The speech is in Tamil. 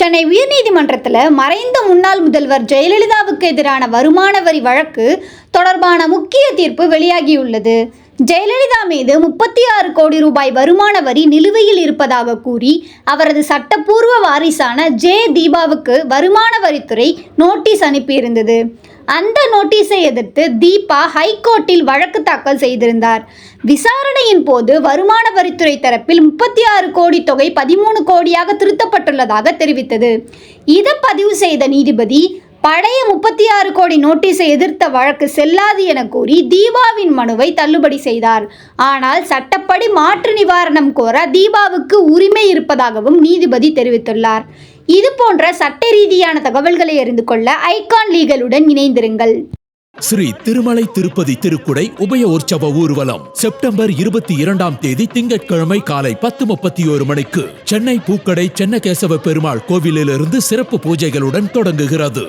சென்னை உயர்நீதிமன்றத்தில் மறைந்த முன்னாள் முதல்வர் ஜெயலலிதாவுக்கு எதிரான வருமான வரி வழக்கு தொடர்பான முக்கிய தீர்ப்பு வெளியாகியுள்ளது. ஜெயலலிதா மீது முப்பத்தி ஆறு கோடி ரூபாய் வருமான வரி நிலுவையில் இருப்பதாக கூறி அவரது சட்டப்பூர்வ வாரிசான ஜே தீபாவுக்கு வருமான வரித்துறை நோட்டீஸ் அனுப்பியிருந்தது. அந்த நோட்டீஸை எதிர்த்து தீபா ஹைகோர்ட்டில் வழக்கு தாக்கல் செய்திருந்தார். விசாரணையின் போது வருமான வரித்துறை தரப்பில் முப்பத்தி ஆறு கோடி தொகை பதிமூணு கோடியாக திருத்தப்பட்டுள்ளதாக தெரிவித்தது. இதை பதிவு செய்த நீதிபதி பழைய முப்பத்தி ஆறு கோடி நோட்டீஸை எதிர்த்த வழக்கு செல்லாது என கூறி தீபாவின் மனுவை தள்ளுபடி செய்தார். ஆனால் சட்டப்படி மாற்று நிவாரணம் கோர தீபாவுக்கு உரிமை இருப்பதாகவும் நீதிபதி தெரிவித்துள்ளார். இது போன்ற சட்ட ரீதியான தகவல்களை அறிந்து கொள்ள ஐகான் லீகலுடன் இணைந்திருங்கள். ஸ்ரீ திருமலை திருப்பதி திருக்குடை உபய உற்சவ ஊர்வலம் செப்டம்பர் இருபத்தி இரண்டாம் தேதி திங்கட்கிழமை காலை பத்து முப்பத்தி ஒரு மணிக்கு சென்னை பூக்கடை சென்னகேசவ பெருமாள் கோவிலிலிருந்து சிறப்பு பூஜைகளுடன் தொடங்குகிறது.